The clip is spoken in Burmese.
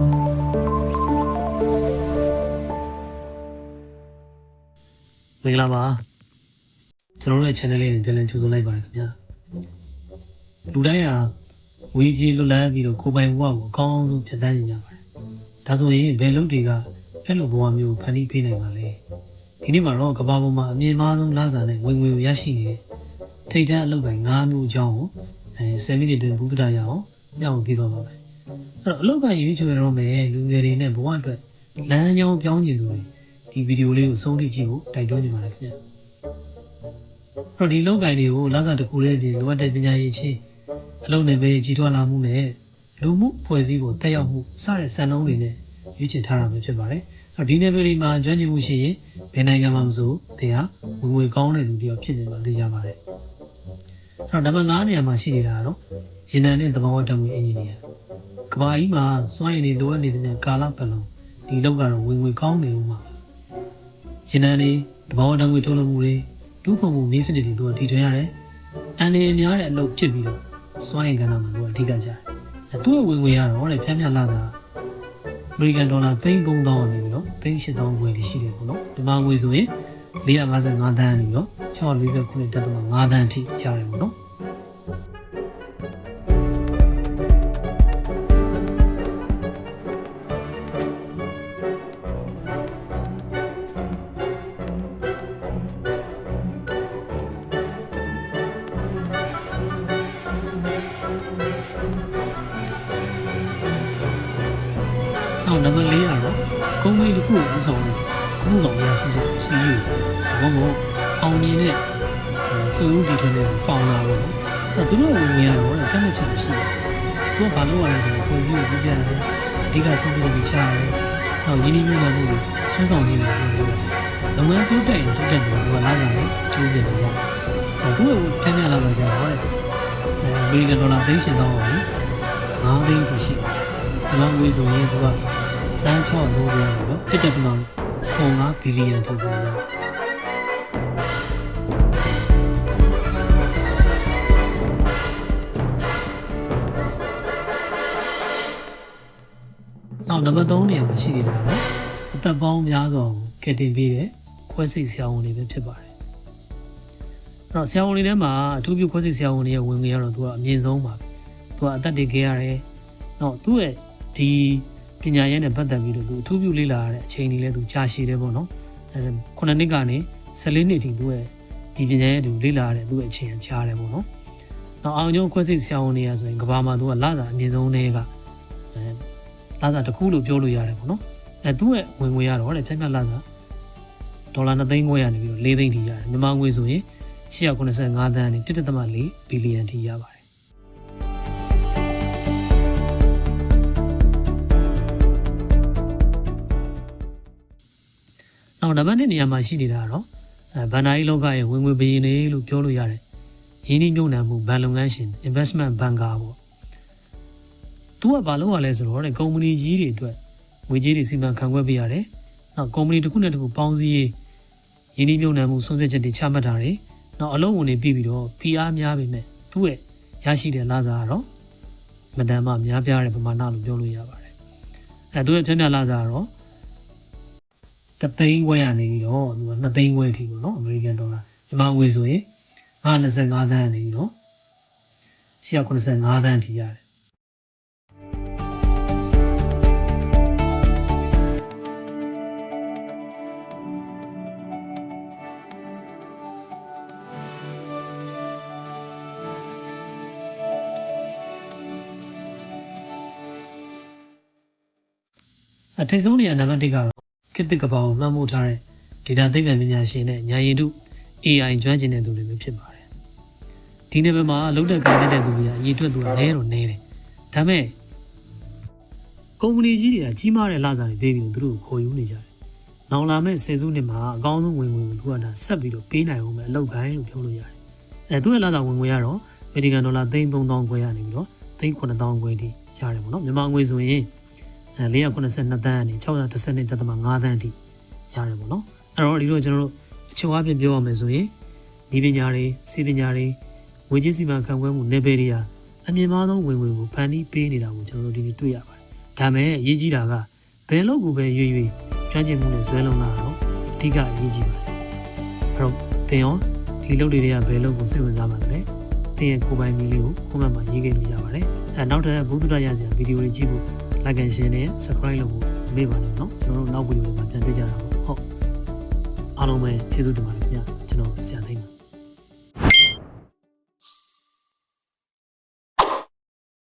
မင်္ဂလာပါကျွန်တော်တို့ရဲ့ channel လေးနဲ့ပြန်လည်ကြိုဆိုလိုက်ပါတယ်ခင်ဗျာလူတိုင်းဟာဝေကြီးလွတ်လပ်ပြီးတော့ကိုယ်ပိုင်ဘဝကိုအကောင်းဆုံးဖြတ်သန်းနေကြပါတယ်ဒါဆိုရင်ဘယ်လုပ်တွေကအဲ့လိုဘဝမျိုးကိုဖန်တီးပေးနိုင်ပါလဲဒီနေ့မှာတော့ကမ္ဘာပေါ်မှာအမြင့်မားဆုံးလစာနဲ့ဝင်ငွေကိုရရှိနေတဲ့ထိတ်တန့်အလုပ်ပိုင်း၅မျိုးအကြောင်းကိုအဲ7မိနစ်တွင်ဘုဒ္ဓရအောင်ညောင်းပြတော့ပါမယ်အဲ့ တော့အလောက်ကရွေးချယ်ရတော့မယ်လူငယ်တွေနဲ့ဘဝအတွက်လမ်းကြောင်းပြောင်းကျင်သူတွေဒီဗီဒီယိုလေးကိုဆုံးထိကြည့်ဖို့တိုက်တွန်းနေပါတယ်ခင်ဗျာအဲ့တော့ဒီလောက်ကင်တွေကိုလစာတစ်ခုလေးပြင်လိုအပ်တဲ့ပညာရေးချင်းအလုပ်နယ်ပဲကြီးထွားလာမှုနဲ့လူမှုဖွဲ့စည်းပုံတက်ရောက်မှုစတဲ့စံနှုန်းတွေနဲ့ရွေးချယ်ထားတာပဲဖြစ်ပါတယ်။အဲ့တော့ဒီနယ်ပယ်တွေမှာကျွမ်းကျင်မှုရှိရင်ဘယ်နိုင်ငံမှာမဆိုတင်ဟာဝင်ငွေကောင်းတဲ့လူတယောက်ဖြစ်နေမှာသိကြပါတယ်။အဲ့တော့နံပါတ်9နေရာမှာရှိနေတာကတော့ရင်းနှံတဲ့သဘာဝဓာတ်ငွေအင်ဂျင်နီယာ။ ကမ္ဘာကြီးမှာစွမ်းရည်တွေလိုအပ်နေတဲ့ကာလပတ်လုံးဒီလောက်ကတော့ဝင်ငွေကောင်းနေဦးမှာ။ရင်းနှံတွေသဘာဝဓာတ်ငွေထုတ်လုပ်မှုတွေလူပုံမှုနည်းစနစ်တွေတို့တည်ထွင်ရတယ်။အန်နေများတဲ့အလုပ်ဖြစ်ပြီးတော့စွမ်းရည်ကဏ္ဍမှာတို့အဓိကကြတယ်။အဲသူ့ရဲ့ဝင်ငွေရတော့တဲ့ဖြန်းဖြန်းလာစားအမေရိကန်ဒေါ်လာသိန်း3000နေပြီးတော့သိန်း8000ဝယ်လိရှိတယ်ပေါ့နော်။ဒီမှာငွေဆိုရင်455သန်းနေပြီးတော့649တက်တော့5သန်းအထိရတယ်ပေါ့နော်။ နောက်နံပါတ်4ကတော့ကုမ္ပဏီတစ်ခုကိုဦးဆောင်လို့ကုဆောင်ရရှိတဲ့ CEO ဘာမှမဟုတ်အောင်မြင်တဲ့စုဦးဒီထွန်းတဲ့ founder ပေါ့နော်။အဲသူတို့ဝင်ဝင်ရတော့ကန့်လက်ချက်ရှိတယ်။သူကဘာလုပ်ရလဲဆိုတော့ဖွဲ့စည်းကိုကြီးကြတယ်။အဓိကဆုံးဖြတ်ပြီးချရတယ်။နောက်ရင်းနှီးမြှုပ်နှံမှုတွေဆွမ်းဆောင်နေတယ်လို့ပြောတယ်။လုပ်ငန်းတိုးတက်ရင်တိုးတက်တယ်သူကလာကြတယ်ကျိုးတယ်ပေါ့။အဲသူကဖြန်းဖြန်းလာလာကြတော့တဲ့။ အဲအမေရိကန်ဒေါ်လာသိန်းရှင်တော့ဘူး။9သိန်းထိရှိတယ်။ဒီလောက်ငွေဆိုရင်သူကတန်း6လို့ပြောတယ်နော်တစ်တက်ပလောင်9ဘီလီယံထိပေါ်လာနောက်နံပါတ်3နေရာမှာရှိနေတာနော်အသက်ပေါင်းများစွာကိုကယ်တင်ပေးတဲ့ခွဲစိတ်ဆရာဝန်တွေပဲဖြစ်ပါတယ်အဲ့ တော့ဆရာဝန်တွေထဲမှာအထူးပြုခွဲစိတ်ဆရာဝန်တွေရဲ့ဝင်ငွေကတော့သူကအမြင့်ဆုံးပါပဲသူကအသက်တွေခဲ့ရတယ်နောက်သူ့ရဲ့ဒီပညာရေးနဲ့ပတ်သက်ပြီးတော့သူအထူးပြုလေ့လာရတဲ့အချိန်ကြီးလဲသူကြာရှည်တယ်ပေါ့နော်အဲခုနှစ်နှစ်ကနေ14နှစ်ထိသူ့ရဲ့ဒီပညာရေးသူလေ့လာရတဲ့သူ့ရဲ့အချိန်ကြာတယ်ပေါ့နော်နောက်အောင်ကျုံခွဲစိတ်ဆရာဝန်တွေရဆိုရင်ကဘာမှာသူကလစာအမြင့်ဆုံးတွေကအဲလစာတစ်ခုလို့ပြောလို့ရတယ်ပေါ့နော်အဲသူ့ရဲ့ဝင်ငွေရတော့တဲ့ဖြတ်ဖြတ်လစာဒေါ်လာ2သိန်းခွဲရနေပြီးတော့4သိန်းထိရတယ်မြန်မာငွေဆိုရင် 895သန်းနဲ့1.4ဘီလီယံထိရပါတယ်နောက်နံပါတ်1နေရာမှာရှိနေတာကတော့အဲဘန်နာရီလောကရဲ့ဝင်ငွေပရင်လေးလို့ပြောလို့ရတယ်။ရင်းနှီးမြှုပ်နှံမှုဘဏ်လုပ်ငန်းရှင် investment banker ပေါ့။သူကဘာလုပ်ရလဲဆိုတော့တဲ့ကုမ္ပဏီကြီးတွေအတွက်ငွေကြေးတွေစီမံခန့်ခွဲပေးရတယ်။နောက်ကုမ္ပဏီတစ်ခုနဲ့တစ်ခုပေါင်းစည်းရေးရင်းနှီးမြှုပ်နှံမှုဆုံးဖြတ်ချက်တွေချမှတ်တာတွေ နောက်အလုပ်ဝင်တွေပြီးပြီးတော့ PR များပေမဲ့သူ့ရဲ့ရရှိတဲ့လစာကတော့မတန်မှများပြားတဲ့ပမာဏလို့ပြောလို့ရပါတယ်။အဲသူရဲ့ဖြန့်ဖြန့်လစာကတော့တသိန်းခွဲရနေပြီးတော့သူက2သိန်းခွဲအထိပေါ့နော်အမေရိကန်ဒေါ်လာမြန်မာငွေဆိုရင်925သန်းနေပြီးတော့195သန်းအထိရတယ် အထိတ်ဆုံးနေရာနံပါတ်1ကတော့ခေတ်သစ်ကမ္ဘာကိုမှတ်မှုထားတဲ့ data သိပ္ပံပညာရှင်နဲ့ဉာဏ်ရည်တု AI ကျွမ်းကျင်တဲ့သူတွေပဲဖြစ်ပါတယ်။ဒီနေ့ဘက်မှာအလုပ်တက်ကိုင်တဲ့သူတွေကအရေးအတွက်သူကနဲတော့နဲတယ်။ဒါပေမဲ့ကုမ္ပဏီကြီးတွေကကြီးမားတဲ့လစာတွေပေးပြီးတော့သူတို့ကိုခေါ်ယူနေကြတယ်။နောက်လာမဲ့ဆယ်စုနှစ်မှာအကောင်းဆုံးဝင်ငွေကိုသူကဒါဆက်ပြီးတော့ပေးနိုင်အောင်ပဲအလုပ်ကိုင်းလို့ပြောလို့ရတယ်။အဲသူ့ရဲ့လစာဝင်ငွေကတော့အမေရိကန်ဒေါ်လာ33000ခွဲရနေပြီးတော့39000ခွဲထိရတယ်ပေါ့နော်။မြန်မာငွေဆိုရင်အဲ 482တန်းကနေ612.5တန်းအထိရတယ်ပေါ့နော်အဲ့တော့ဒီလိုကျွန်တော်တို့အချုပ်အပြည့်ပြောရမယ်ဆိုရင်ဒီပညာတွေစီပညာတွေငွေကြေးစီမံခန့်ခွဲမှုနယ်ပယ်တွေဟာအမြင့်မားဆုံးဝင်ငွေကိုဖန်တီးပေးနေတာကိုကျွန်တော်တို့ဒီနေ့တွေ့ရပါတယ်ဒါမဲ့အရေးကြီးတာကဘယ်လို့ကိုပဲရွေ့ရွေ့ကျွမ်းကျင်မှုနဲ့ဇွဲလုံးလာတော့အဓိကအရေးကြီးပါတယ်အဲ့တော့သင်ရောဒီလုပ်တွေကဘယ်လို့ကိုစိတ်ဝင်စားမှာလဲသင်ရဲ့ကိုယ်ပိုင်မီလေးကို comment မှာရေးခဲ့လို့ရပါတယ်အဲနောက်ထပ်ဘုဒ္ဓရရစရာဗီဒီယိုတွေကြည့်ဖို့ like and share နဲ့ subscribe လုပ်ဖို့မမေ့ပါနဲ့เนาะကျွန်တော်တို့နောက်ဗီဒီယိုတွေမှာပြန်တွေ့ကြတာပေါ့ဟုတ်အားလုံးပဲကျေးဇူးတင်ပါတယ်ခင်ဗျာကျွန်တော်ဆရာသိမ်းပါ